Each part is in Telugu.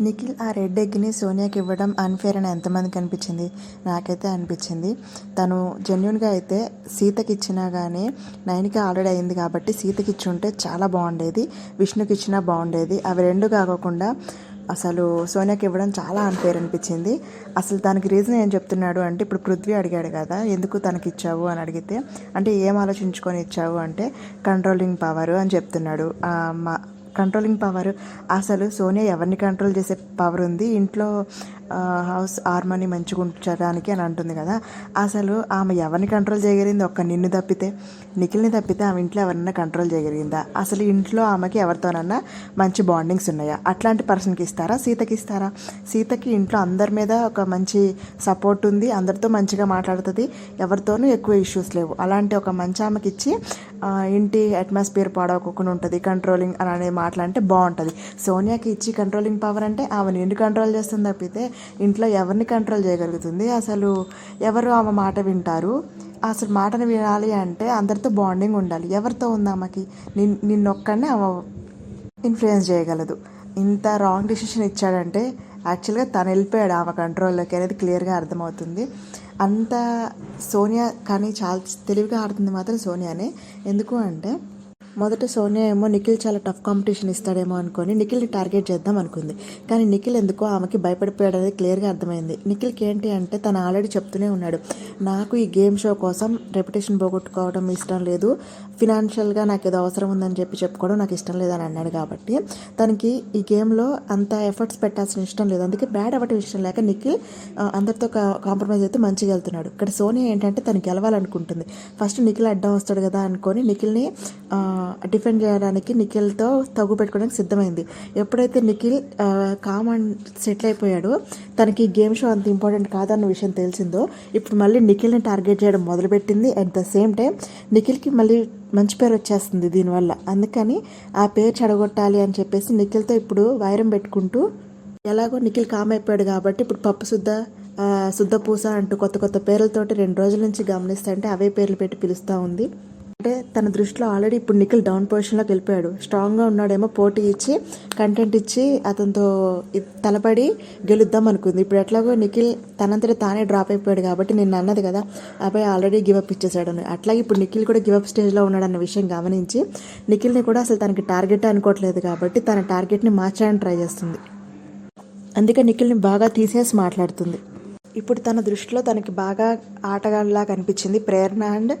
నిఖిల్ ఆ రెడ్ ఎగ్ని సోనియాకి ఇవ్వడం అన్ఫేర్ అని ఎంతమందికి అనిపించింది? నాకైతే అనిపించింది. తను జెన్యున్గా అయితే సీతకి ఇచ్చినా కానీ నైన్కి ఆల్రెడీ అయింది కాబట్టి సీతకి ఇచ్చి ఉంటే చాలా బాగుండేది. విష్ణుకి ఇచ్చినా బాగుండేది. అవి రెండు కాకుండా అసలు సోనియాకి ఇవ్వడం చాలా అన్ఫేర్ అనిపించింది. అసలు దానికి రీజన్ ఏం చెప్తున్నాడు అంటే ఇప్పుడు పృథ్వీ అడిగాడు కదా ఎందుకు తనకి ఇచ్చావు అని అడిగితే అంటే ఏం ఆలోచించుకొని ఇచ్చావు అంటే కంట్రోలింగ్ పవర్ అని చెప్తున్నాడు. మా కంట్రోలింగ్ పవర్ అసలు సోనియా ఎవరిని కంట్రోల్ చేసే పవర్ ఉంది? ఇంట్లో హౌస్ హార్మోని మంచిగా ఉంచడానికి అని అంటుంది కదా. అసలు ఆమె ఎవరిని కంట్రోల్ చేయగలిగింది? ఒక్క నిన్ను తప్పితే నిఖిల్ని తప్పితే ఆమె ఇంట్లో ఎవరన్నా కంట్రోల్ చేయగలిగిందా? అసలు ఇంట్లో ఆమెకి ఎవరితోనన్నా మంచి బాండింగ్స్ ఉన్నాయా? అట్లాంటి పర్సన్కి ఇస్తారా? సీతకి ఇస్తారా? సీతకి ఇంట్లో అందరి మీద ఒక మంచి సపోర్ట్ ఉంది. అందరితో మంచిగా మాట్లాడుతుంది. ఎవరితోనూ ఎక్కువ ఇష్యూస్ లేవు. అలాంటి ఒక మంచి ఆమెకి ఇచ్చి ఇంటి అట్మాస్ఫియర్ పాడవకుండా ఉంటుంది. కంట్రోలింగ్ అని అనే మాటలు అంటే బాగుంటుంది. సోనియాకి ఇచ్చి కంట్రోలింగ్ పవర్ అంటే ఆమెను ఎందుకు కంట్రోల్ చేస్తుంది తప్పితే ఇంట్లో ఎవరిని కంట్రోల్ చేయగలుగుతుంది? అసలు ఎవరు ఆమె మాట వింటారు? అసలు మాటను వినాలి అంటే అందరితో బాండింగ్ ఉండాలి. ఎవరితో ఉంది ఆమెకి? నిన్ నిన్నొక్కడినే ఆమె ఇన్ఫ్లుయెన్స్ చేయగలదు. ఇంత రాంగ్ డిసిషన్ ఇచ్చాడంటే యాక్చువల్గా తను వెళ్ళిపోయాడు ఆమె కంట్రోల్లోకి అనేది క్లియర్గా అర్థమవుతుంది. అంత సోనియా కానీ చాలా తెలివిగా ఆడుతుంది మాత్రం సోనియానే. ఎందుకు అంటే మొదట సోనియా ఏమో నిఖిల్ చాలా టఫ్ కాంపిటీషన్ ఇస్తాడేమో అనుకొని నిఖిల్ని టార్గెట్ చేద్దాం అనుకుంది. కానీ నిఖిల్ ఎందుకో ఆమెకి భయపడిపోయాడనేది క్లియర్గా అర్థమైంది. నిఖిల్కి ఏంటి అంటే తను ఆల్రెడీ చెప్తూనే ఉన్నాడు. నాకు ఈ గేమ్ షో కోసం రెప్యుటేషన్ పోగొట్టుకోవడం ఇష్టం లేదు. ఫినాన్షియల్గా నాకు ఏదో అవసరం ఉందని చెప్పి చెప్పుకోవడం నాకు ఇష్టం లేదని అన్నాడు కాబట్టి తనకి ఈ గేమ్లో అంత ఎఫర్ట్స్ పెట్టాల్సిన ఇష్టం లేదు. అందుకే బ్యాడ్ అవ్వటం ఇష్టం లేక నిఖిల్ అందరితో కాంప్రమైజ్ అయితే మంచిగా వెళ్తున్నాడు. ఇక్కడ సోనియా ఏంటంటే తను గెలవాలనుకుంటుంది. ఫస్ట్ నిఖిల్ అడ్డం వస్తాడు కదా అనుకొని నిఖిల్ని డిఫెండ్ చేయడానికి నిఖిల్తో తగ్గు పెట్టుకోవడానికి సిద్ధమైంది. ఎప్పుడైతే నిఖిల్ కామ్ అండ్ సెటిల్ అయిపోయాడో తనకి గేమ్ షో అంత ఇంపార్టెంట్ కాదన్న విషయం తెలిసిందో ఇప్పుడు మళ్ళీ నిఖిల్ని టార్గెట్ చేయడం మొదలుపెట్టింది. అట్ ద సేమ్ టైం నిఖిల్కి మళ్ళీ మంచి పేరు వచ్చేస్తుంది దీనివల్ల. అందుకని ఆ పేరు చెడగొట్టాలి అని చెప్పేసి నిఖిల్తో ఇప్పుడు వైరం పెట్టుకుంటూ ఎలాగో నిఖిల్ కామ్ అయిపోయాడు కాబట్టి ఇప్పుడు పప్పు శుద్ధ శుద్ధ పూస అంటూ కొత్త కొత్త పేర్లతోటి రెండు రోజుల నుంచి గమనిస్తుంటే అవే పేర్లు పెట్టి పిలుస్తూ ఉంది. అంటే తన దృష్టిలో ఆల్రెడీ ఇప్పుడు నిఖిల్ డౌన్ పొజిషన్లోకి వెళ్ళిపోయాడు. స్ట్రాంగ్గా ఉన్నాడేమో పోటీ ఇచ్చి కంటెంట్ ఇచ్చి అతనితో తలపడి గెలుద్దాం అనుకుంది. ఇప్పుడు ఎట్లాగో నిఖిల్ తనంతట తానే డ్రాప్ అయిపోయాడు కాబట్టి నేను అన్నది కదా అబ్బాయి ఆల్రెడీ గివప్ ఇచ్చేసాడు అని అట్లాగే ఇప్పుడు నిఖిల్ కూడా గివప్ స్టేజ్లో ఉన్నాడన్న విషయం గమనించి నిఖిల్ని కూడా అసలు తనకి టార్గెట్ అనుకోవట్లేదు కాబట్టి తన టార్గెట్ని మార్చడానికి ట్రై చేస్తుంది. అందుకే నిఖిల్ని బాగా తీసేసి మాట్లాడుతుంది. ఇప్పుడు తన దృష్టిలో తనకి బాగా ఆటగాళ్ళలా కనిపించింది ప్రేరణ అండ్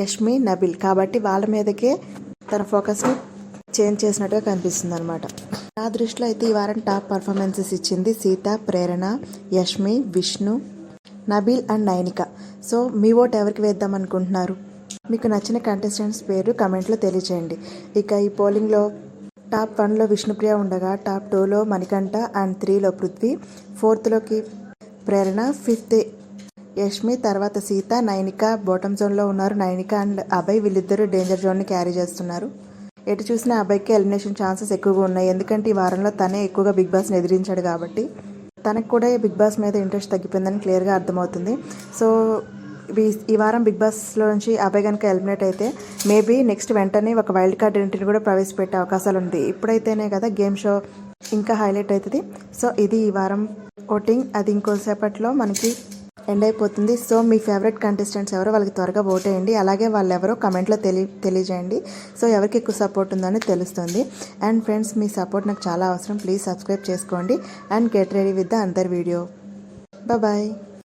యష్మి నబిల్. కాబట్టి వాళ్ళ మీదకే తన ఫోకస్ని చేంజ్ చేసినట్టుగా కనిపిస్తుంది అనమాట నా దృష్టిలో అయితే ఈ వారం టాప్ పర్ఫార్మెన్సెస్ ఇచ్చింది సీత ప్రేరణ యష్మి విష్ణు నబీల్ అండ్ నైనిక. సో మీ ఓట్ ఎవరికి వేద్దాం అనుకుంటున్నారు మీకు నచ్చిన కంటెస్టెంట్స్ పేరు కమెంట్లో తెలియజేయండి ఇక ఈ పోలింగ్లో టాప్ వన్లో విష్ణుప్రియ ఉండగా టాప్ టూలో మణికంఠ అండ్ త్రీలో పృథ్వీ ఫోర్త్లోకి ప్రేరణ ఫిఫ్త్ యష్మి తర్వాత సీత నైనిక బాటమ్ జోన్లో ఉన్నారు. నైనిక అండ్ అభయ్ వీళ్ళిద్దరూ డేంజర్ జోన్ని క్యారీ చేస్తున్నారు. ఎటు చూసినా అభయ్కి ఎలిమినేషన్ ఛాన్సెస్ ఎక్కువగా ఉన్నాయి. ఎందుకంటే ఈ వారంలో తనే ఎక్కువగా బిగ్ బాస్ని ఎదిరించాడు కాబట్టి. తనకు కూడా ఈ బిగ్ బాస్ మీద ఇంట్రెస్ట్ తగ్గిపోయిందని క్లియర్గా అర్థమవుతుంది. సో ఈ- ఈ వారం బిగ్ బాస్లో నుంచి అభయ్ కనుక ఎలిమినేట్ అయితే మేబీ నెక్స్ట్ వెంటనే ఒక వైల్డ్ కార్డ్ ఎంట్రీని కూడా ప్రవేశపెట్టే అవకాశాలు ఉంది. ఇప్పుడైతేనే కదా గేమ్ షో ఇంకా హైలైట్ అవుతుంది. సో ఇది ఈ వారం ఓటింగ్. అది ఇంకోసేపట్లో మనకి ఎండ్ అయిపోతుంది. సో మీ ఫేవరెట్ కంటెస్టెంట్స్ ఎవరో వాళ్ళకి త్వరగా ఓట్ వేయండి. అలాగే వాళ్ళు ఎవరో కమెంట్లో తెలి తెలియజేయండి. సో ఎవరికి ఎక్కువ సపోర్ట్ ఉందని తెలుస్తుంది. అండ్ ఫ్రెండ్స్ మీ సపోర్ట్ నాకు చాలా అవసరం. ప్లీజ్ సబ్స్క్రైబ్ చేసుకోండి. And get ready with the another video bye